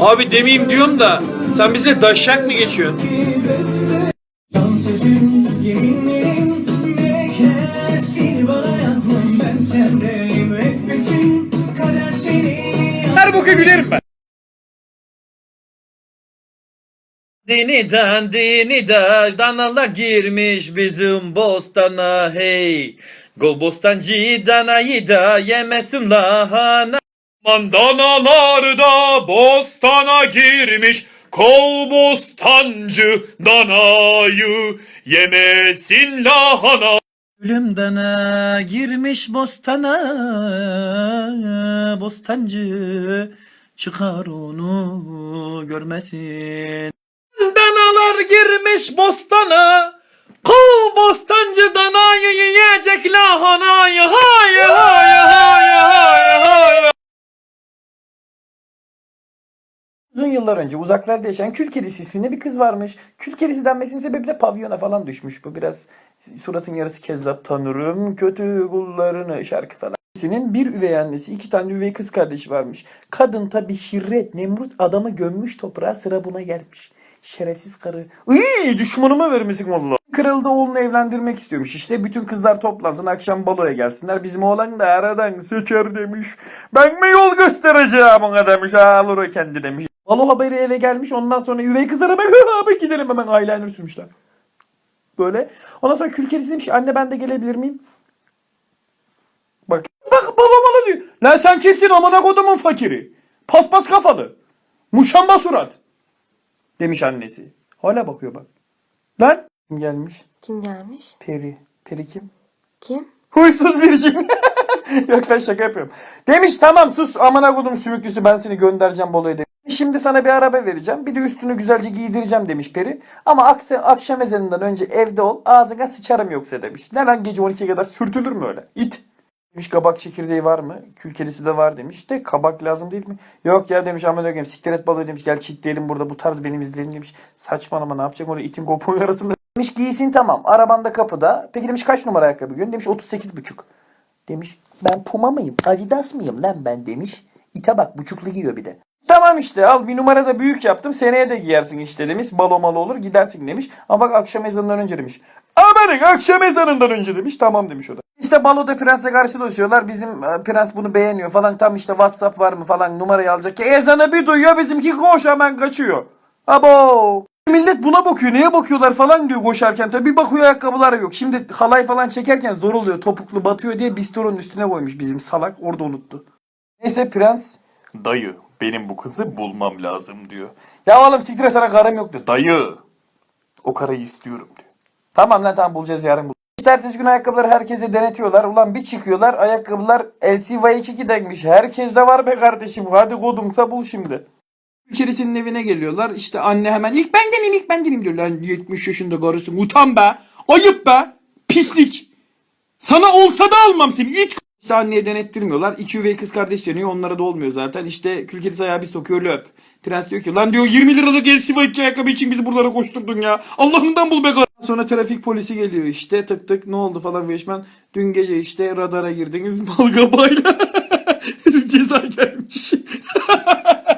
Abi demeyeyim diyorum da sen bize daşak mı geçiyorsun? Her boka gülerim ben. Deniden deniden danalar girmiş bizim bostana hey. Go bostancı danayı da yemesin lahana. Mandanalar da bostana girmiş. Kov bostancı danayı yemesin lahana. Ölüm dana girmiş bostana bostancı çıkar onu görmesin. Girmiş bostana kov bostancı danayı yiyecek lahanayı hay hay hay hay hay. Uzun yıllar önce uzaklarda yaşayan Kül Kedisi isminde bir kız varmış. Kül denmesinin sebebi de pavyona falan düşmüş. Bu biraz suratın yarısı kezzap tanırım kötü kullarını şarkı falan. Kedisinin bir üvey annesi, iki tane üvey kız kardeşi varmış. Kadın tabi şirret, Nemrut adamı gömmüş toprağa sıra buna gelmiş. Şerefsiz karı. Iy, düşmanıma vermesin valla. Kırıldı oğlunu evlendirmek istiyormuş. İşte bütün kızlar toplansın akşam baloya gelsinler. Bizim oğlan da aradan seçer demiş. Ben mi yol göstereceğim ona demiş. Alır o kendi demiş. Balo haberi eve gelmiş. Ondan sonra üvey kızlar hemen abi gidelim hemen eyeliner sürmüşler. Böyle. Ondan sonra kül demiş anne ben de gelebilir miyim? Bak. Bak baba bana diyor. Lan sen kimsin amına kodumun fakiri? Paspas kafalı. Muşamba surat. Demiş annesi. Hala bakıyor bak. Lan. Kim gelmiş? Kim gelmiş? Peri. Peri kim? Kim? Huysuz virgin. Yok lan şaka yapıyorum. Demiş tamam sus amına kodum sümüklüsü ben seni göndereceğim Bolu'ya demiş. Şimdi sana bir araba vereceğim. Bir de üstünü güzelce giydireceğim demiş peri. Ama akse, akşam ezanından önce evde ol. Ağzına sıçarım yoksa demiş. Ne lan gece 12'ye kadar sürtülür mü öyle? İt. Demiş kabak çekirdeği var mı? Kül kedisi de var demiş. De kabak lazım değil mi? Yok ya demiş aman ögem siktir et balığı demiş. Gel çitleyelim burada bu tarz benim izleyelim demiş. Saçmalama ne yapacak orada itin kopuğun arasında. Demiş giysin tamam. Arabanda kapıda. Peki demiş kaç numara ayakkabı giyiyorsun? Demiş 38 buçuk. Demiş ben Puma mıyım? Adidas mıyım lan ben demiş. İte bak buçuklu giyiyor bir de. Tamam işte al bir numara da büyük yaptım. Seneye de giyersin işte demiş. Balo malı olur gidersin demiş. Ama bak akşam ezanından önce demiş. Amanın akşam ezanından önce demiş. Tamam demiş o da. İşte baloda prense karşı dolaşıyorlar. Bizim e, prens bunu beğeniyor falan. Tam işte WhatsApp var mı falan numarayı alacak. ki Ezanı bir duyuyor bizimki koş hemen kaçıyor. Abo. Millet buna bakıyor. Neye bakıyorlar falan diyor koşarken. Tabii bir bakıyor ayakkabılar yok. Şimdi halay falan çekerken zor oluyor. Topuklu batıyor diye bistoronun üstüne koymuş bizim salak. Orada unuttu. Neyse prens. Dayı benim bu kızı bulmam lazım diyor. Ya oğlum siktir et, sana karım yok diyor. Dayı o karayı istiyorum diyor. Tamam lan tamam bulacağız yarın bul. İşte ertesi gün ayakkabıları herkese denetiyorlar. Ulan bir çıkıyorlar ayakkabılar LCY22'denmiş. Herkes de var be kardeşim. Hadi kodumsa bul şimdi. İçerisinin evine geliyorlar. İşte anne hemen ilk ben deneyim ilk ben deneyim diyor. Lan 70 yaşında karısın utan be. Ayıp be. Pislik. Sana olsa da almam seni. İt. İşte anneye denettirmiyorlar. İki üvey kız kardeş deniyor. Onlara da olmuyor zaten. İşte kül kedisi ayağı bir sokuyor löp. Prens diyor ki lan diyor 20 liralık LCY2 ayakkabı için bizi buralara koşturdun ya. Allah'ından bul be karı. Sonra trafik polisi geliyor işte tık tık ne oldu falan Veşmen. Dün gece işte radara girdiniz balgabayla. Ceza gelmiş.